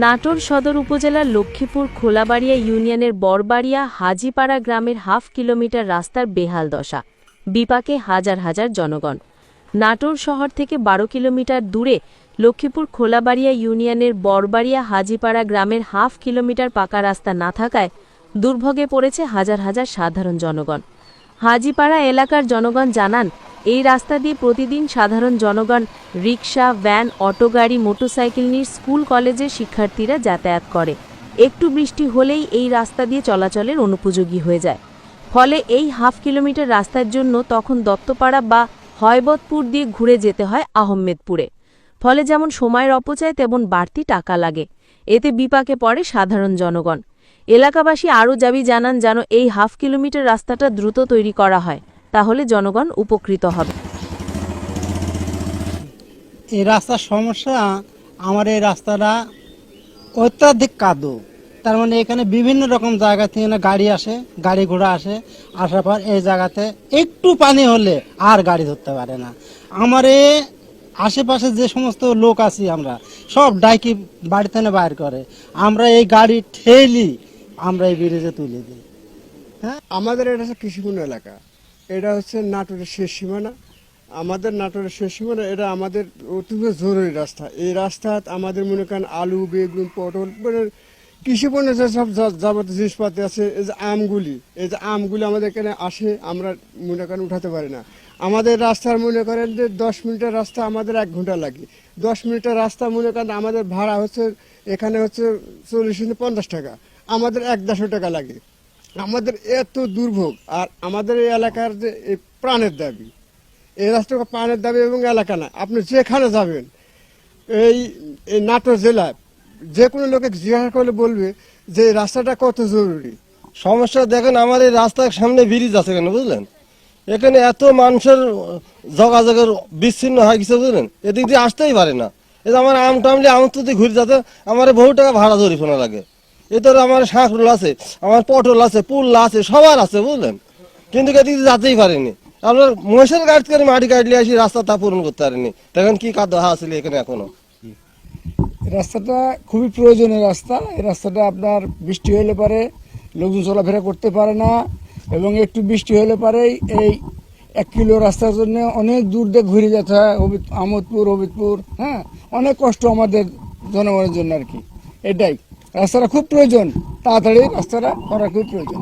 নাটোর সদর উপজেলার লক্ষ্মীপুর খোলাবাড়িয়া ইউনিয়নের বরবাড়িয়া হাজিপাড়া গ্রামের হাফ কিলোমিটার রাস্তার বেহাল দশা। বিপাকে হাজার হাজার জনগণ। নাটোর শহর থেকে বারো কিলোমিটার দূরে লক্ষ্মীপুর খোলাবাড়িয়া ইউনিয়নের বরবাড়িয়া হাজিপাড়া গ্রামের হাফ কিলোমিটার পাকা রাস্তা না থাকায় দুর্ভোগে পড়েছে হাজার হাজার সাধারণ জনগণ। হাজিপাড়া এলাকার জনগণ জানান এই রাস্তা দিয়ে প্রতিদিন সাধারণ জনগণ রিক্সা, ভ্যান, অটো, গাড়ি, মোটরসাইকেল নিয়ে স্কুল কলেজের শিক্ষার্থীরা যাতায়াত করে। একটু বৃষ্টি হলেই এই রাস্তা দিয়ে চলাচলের অনুপযোগী হয়ে যায়। ফলে এই হাফ কিলোমিটার রাস্তার জন্য তখন দত্তপাড়া বা হয়বতপুর দিয়ে ঘুরে যেতে হয় আহমেদপুরে। ফলে যেমন সময়ের অপচয়, তেমন বাড়তি টাকা লাগে। এতে বিপাকে পড়ে সাধারণ জনগণ। এলাকাবাসী আরও দাবি জানান যেন এই হাফ কিলোমিটার রাস্তাটা দ্রুত তৈরি করা হয়। তাহলে জনগণ উপকৃত হবে। এই রাস্তার সমস্যা আমার এই রাস্তাটা অত্যাধিক কাদু। তার মানে এখানে বিভিন্ন রকম জায়গা থেকে না গাড়ি আসে গাড়ি ঘোড়া আসে আসার পর এই জায়গাতে একটু পানি হলে আর গাড়ি ধরতে পারে না। আমার এ আশেপাশে যে সমস্ত লোক আছি আমরা সব ডাইকি বাড়িতে না বাইর করে। আমরা এই গাড়ি ঠেলি আমরা এই ব্রিজে তুলে দিই। হ্যাঁ? আমাদের এটা হচ্ছে কৃষিপূর্ণ এলাকা। এটা হচ্ছে নাটোরের শেষ সীমানা। আমাদের নাটোরের শেষ সীমানা, এটা আমাদের অত্যন্ত জরুরি রাস্তা। এই রাস্তা আমাদের মনে করেন আলু, বেগুন, পটল মানে কৃষিপণ্য যেসব যা- যাবতীয় জিনিসপাতি আছে, এই যে আমগুলি, এই যে আমগুলি আমাদের এখানে আসে, আমরা মনে করেন উঠাতে পারি না। আমাদের রাস্তার মনে করেন যে দশ মিনিটের রাস্তা আমাদের এক ঘণ্টা লাগে। দশ মিনিটের রাস্তা মনে করেন আমাদের ভাড়া হচ্ছে, এখানে হচ্ছে চল্লিশ পঞ্চাশ টাকা। আমাদের এক দেড়শো টাকা লাগে। আমাদের এত দুর্ভোগ, আর আমাদের এই এলাকার যে প্রাণের দাবি, এই রাস্তাটা প্রাণের দাবি এবং এলাকা না, আপনি যেখানে যাবেন, এই নাটোর জেলায় যে কোনো লোকে জিজ্ঞাসা করলে বলবে যে রাস্তাটা কত জরুরি। সমস্যা দেখেন, আমার এই রাস্তার সামনে ব্রিজ আছে কেন বুঝলেন? এখানে এত মানুষের যোগাযোগের বিচ্ছিন্ন হয়ে গেছে বুঝলেন? এদিক দিয়ে আসতেই পারে না। এই আমার আম টামলে আম তুলতে ঘুরে যাতে আমার বহু টাকা ভাড়া জরিফোনা লাগে এদের আমার শাঁকরুল আছে, আমার পটল আছে পুল্লা আছে, সবার আছে, বুঝলেন? কিন্তু এদিক যেতেই পারেনি। আপনার মহিষের গাড়ি করে মাটি কাটলে আসি, রাস্তা তা পূরণ করতে পারেনি। দেখেন কি কাদ্য আসলে এখানে এখনও। রাস্তাটা খুবই প্রয়োজনীয় রাস্তা। এই রাস্তাটা আপনার বৃষ্টি হলে পারে, লোকজন চলাফেরা করতে পারে না, এবং একটু বৃষ্টি হলে পারেই এই এক কিলো রাস্তার জন্য অনেক দূর দিয়ে ঘুরে যেতে হয় আমোদপুর হবিদপুর হ্যাঁ? অনেক কষ্ট আমাদের জনগণের জন্য আর কি। এটাই। রাস্তাটা খুব প্রয়োজন। তাড়াতাড়ি রাস্তাটা করা খুব প্রয়োজন।